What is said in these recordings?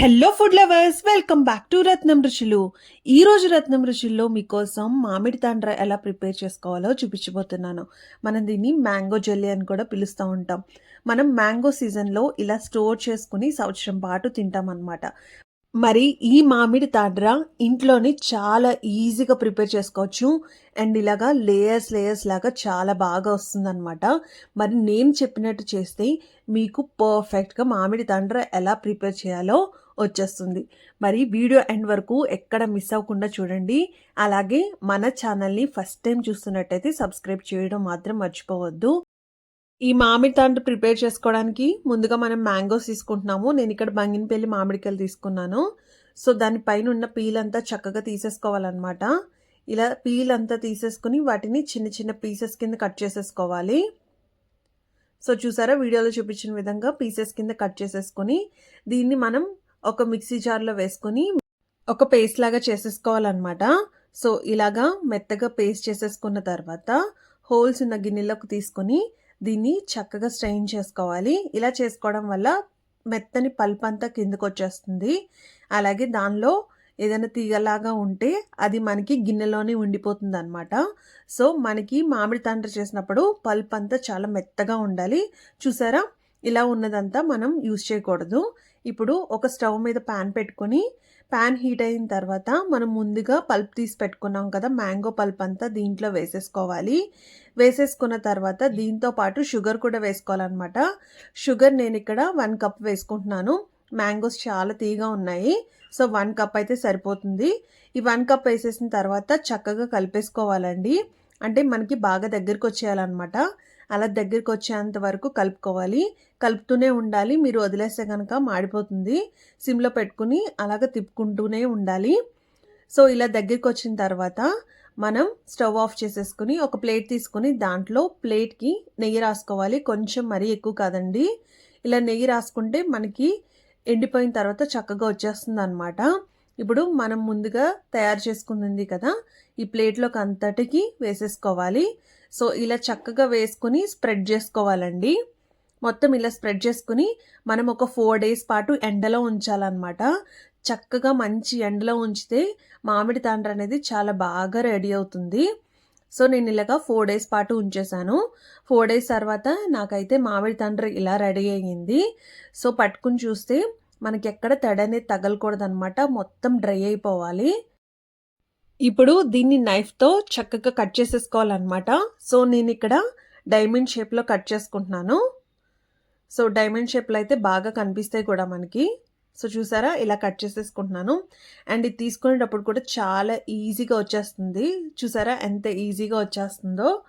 Hello food lovers welcome back to Ratnam Ruchulu ఈ రోజు రత్నం రుచుల్లో మీకోసం మామిడి తాండ్ర ఎలా ప్రిపేర్ చేసుకోవాలో చూపించబోతున్నాను. మనం దీన్ని మ్యాంగో జెల్లీ అని కూడా పిలుస్తూ ఉంటాం. మనం మ్యాంగో సీజన్లో ఇలా స్టోర్ చేసుకుని సంవత్సరం పాటు తింటాం అనమాట మరి ఈ మామిడి తాండ్ర ఇంట్లోనే చాలా ఈజీగా ప్రిపేర్ చేసుకోవచ్చు. అండ్ ఇలాగా లేయర్స్ లేయర్స్ లాగా చాలా బాగా వస్తుందన్నమాట. మరి నేను చెప్పినట్టు చేస్తే మీకు పర్ఫెక్ట్గా మామిడి తాండ్ర ఎలా ప్రిపేర్ చేయాలో వచ్చేస్తుంది. మరి వీడియో ఎండ్ వరకు ఎక్కడ మిస్ అవ్వకుండా చూడండి. అలాగే మన ఛానల్ని ఫస్ట్ టైం చూస్తున్నట్టయితే సబ్స్క్రైబ్ చేయడం మాత్రం మర్చిపోవద్దు. ఈ మామిడి తాండ్ర ప్రిపేర్ చేసుకోవడానికి ముందుగా మనం మ్యాంగోస్ తీసుకుంటున్నాము. నేను ఇక్కడ బంగినపల్లి మామిడికాయలు తీసుకున్నాను. సో దానిపైన ఉన్న పీల్ అంతా చక్కగా తీసేసుకోవాలన్నమాట. ఇలా పీల్ అంతా తీసేసుకుని వాటిని చిన్న చిన్న పీసెస్ కింద కట్ చేసేసుకోవాలి. సో చూసారా వీడియోలో చూపించిన విధంగా పీసెస్ కింద కట్ చేసేసుకొని దీన్ని మనం ఒక మిక్సీ జార్లో వేసుకొని ఒక పేస్ట్ లాగా చేసేసుకోవాలన్నమాట. సో ఇలాగా మెత్తగా పేస్ట్ చేసేసుకున్న తర్వాత హోల్స్ ఉన్న గిన్నెలోకి తీసుకొని దీన్ని చక్కగా స్ట్రెయిన్ చేసుకోవాలి. ఇలా చేసుకోవడం వల్ల మెత్తని పల్ప్ అంతా కిందకు వచ్చేస్తుంది అలాగే దానిలో ఏదైనా తీగలాగా ఉంటే అది మనకి గిన్నెలోనే ఉండిపోతుంది అనమాట సో మనకి మామిడి తండ్రి చేసినప్పుడు పల్ప్ అంతా చాలా మెత్తగా ఉండాలి. చూసారా? ఇలా ఉన్నదంతా మనం యూజ్ చేయకూడదు. ఇప్పుడు ఒక స్టవ్ మీద ప్యాన్ పెట్టుకొని ప్యాన్ హీట్ అయిన తర్వాత మనం ముందుగా పల్ప్ తీసి పెట్టుకున్నాం కదా మ్యాంగో పల్ప్ అంతా దీంట్లో వేసేసుకోవాలి. వేసేసుకున్న తర్వాత దీంతో పాటు షుగర్ కూడా వేసుకోవాలన్నమాట. షుగర్ నేను ఇక్కడ వన్ కప్ వేసుకుంటున్నాను. మ్యాంగోస్ చాలా తీగా ఉన్నాయి. సో వన్ కప్ అయితే సరిపోతుంది. ఈ వన్ కప్ వేసేసిన తర్వాత చక్కగా కలిపేసుకోవాలండి. అంటే మనకి బాగా దగ్గరికి వచ్చేయాలన్నమాట. అలా దగ్గరికి వచ్చేంత వరకు కలుపుకోవాలి. కలుపుతూనే ఉండాలి. మీరు వదిలేస్తే కనుక మాడిపోతుంది. సిమ్లో పెట్టుకుని అలాగ తిప్పుకుంటూనే ఉండాలి. సో ఇలా దగ్గరికి వచ్చిన తర్వాత మనం స్టవ్ ఆఫ్ చేసేసుకుని ఒక ప్లేట్ తీసుకుని దాంట్లో ప్లేట్కి నెయ్యి రాసుకోవాలి. కొంచెం మరీ ఎక్కువ కాదండి. ఇలా నెయ్యి రాసుకుంటే మనకి ఎండిపోయిన తర్వాత చక్కగా వచ్చేస్తుంది అనమాట ఇప్పుడు మనం ముందుగా తయారు చేసుకుంది కదా ఈ ప్లేట్లోకి అంతటికి వేసేసుకోవాలి. సో ఇలా చక్కగా వేసుకుని స్ప్రెడ్ చేసుకోవాలండి. మొత్తం ఇలా స్ప్రెడ్ చేసుకుని మనం ఒక ఫోర్ డేస్ పాటు ఎండలో ఉంచాలన్నమాట. చక్కగా మంచి ఎండలో ఉంచితే మామిడి తాండ్ర అనేది చాలా బాగా రెడీ అవుతుంది. సో నేను ఇలాగా ఫోర్ డేస్ పాటు ఉంచేసాను ఫోర్ డేస్ తర్వాత నాకైతే మామిడి తండ్రి ఇలా రెడీ అయ్యింది. సో పట్టుకుని చూస్తే మనకి ఎక్కడ తడనే అనేది తగలకూడదనమాట మొత్తం డ్రై అయిపోవాలి. ఇప్పుడు దీన్ని నైఫ్తో చక్కగా కట్ చేసేసుకోవాలన్నమాట. సో నేను ఇక్కడ డైమండ్ షేప్లో కట్ చేసుకుంటున్నాను. సో డైమండ్ షేప్లో అయితే బాగా కనిపిస్తాయి కూడా మనకి. సో చూసారా? ఇలా కట్ చేసేసుకుంటున్నాను. అండ్ ఇది తీసుకునేటప్పుడు కూడా చాలా ఈజీగా వచ్చేస్తుంది. చూసారా? ఎంత ఈజీగా వచ్చేస్తుందో.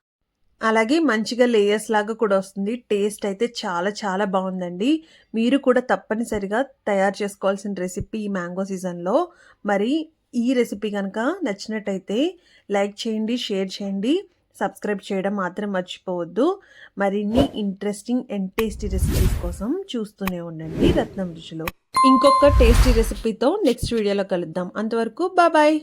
అలాగే మంచిగా లేయర్స్ లాగా కూడా వస్తుంది. టేస్ట్ అయితే చాలా చాలా బాగుందండి. మీరు కూడా తప్పనిసరిగా తయారు చేసుకోవాల్సిన రెసిపీ ఈ మ్యాంగో సీజన్లో మరి ఈ రెసిపీ కనుక నచ్చినట్టయితే లైక్ చేయండి షేర్ చేయండి. సబ్స్క్రైబ్ చేయడం మాత్రం మర్చిపోవద్దు. మరిన్ని ఇంట్రెస్టింగ్ అండ్ టేస్టీ రెసిపీస్ కోసం చూస్తూనే ఉండండి రత్నం రుచిలో. ఇంకొక టేస్టీ రెసిపీతో నెక్స్ట్ వీడియోలో కలుద్దాం. అంతవరకు బాయ్